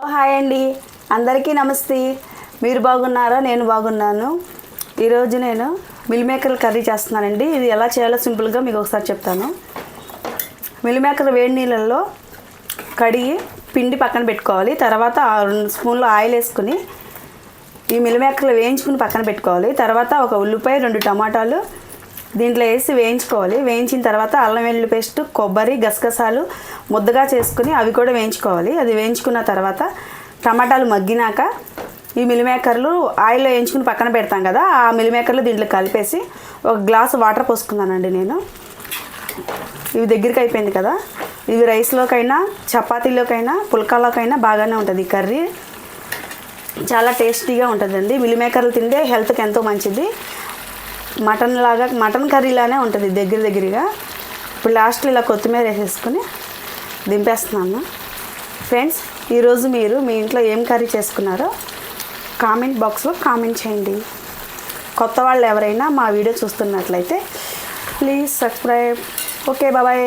Hello hi అండి. అందరికీ నమస్తే. మీరు బాగున్నారా? నేను బాగున్నాను. ఈరోజు నేను మిల్ మేకర్ కర్రీ చేస్తున్నానండి. ఇది ఎలా చేయాలో సింపుల్గా మీకు ఒకసారి చెప్తాను. మిల్ మేకర్ వేడి నీళ్ళల్లో కడిగి పిండి పక్కన పెట్టుకోవాలి. తర్వాత ఆ రెండు స్పూన్లు ఆయిల్ వేసుకుని ఈ మిల్ మేకర్లు వేయించుకుని పక్కన పెట్టుకోవాలి. తర్వాత ఒక ఉల్లిపాయ రెండు టమాటాలు దీంట్లో వేసి వేయించుకోవాలి. వేయించిన తర్వాత అల్లం వెల్లుల్లి పేస్ట్ కొబ్బరి గసగసాలు ముద్దగా చేసుకుని అవి కూడా వేయించుకోవాలి. అది వేయించుకున్న తర్వాత టమాటాలు మగ్గినాక ఈ మిల్ మేకర్లు ఆయిల్లో వేయించుకుని పక్కన పెడతాం కదా ఆ మిల్లిమేకర్లు దీంట్లో కలిపేసి ఒక గ్లాసు వాటర్ పోసుకున్నానండి నేను. ఇవి దగ్గరికి అయిపోయింది కదా. ఇవి రైస్లోకైనా చపాతీలోకైనా పుల్కాలోకైనా బాగానే ఉంటుంది ఈ కర్రీ. చాలా టేస్టీగా ఉంటుందండి. మిల్ మేకర్లు తింటే హెల్త్కి ఎంతో మంచిది. మటన్ లాగా మటన్ కర్రీలానే ఉంటుంది దగ్గర దగ్గరగా. ఇప్పుడు లాస్ట్లో ఇలా కొత్తిమీర వేసేసుకుని దింపేస్తున్నాను. ఫ్రెండ్స్ ఈరోజు మీరు మీ ఇంట్లో ఏం కర్రీ చేసుకున్నారో కామెంట్ బాక్స్లో కామెంట్ చేయండి. కొత్త వాళ్ళు ఎవరైనా మా వీడియో చూస్తున్నట్లయితే ప్లీజ్ సబ్స్క్రైబ్ ఓకే బాబాయ్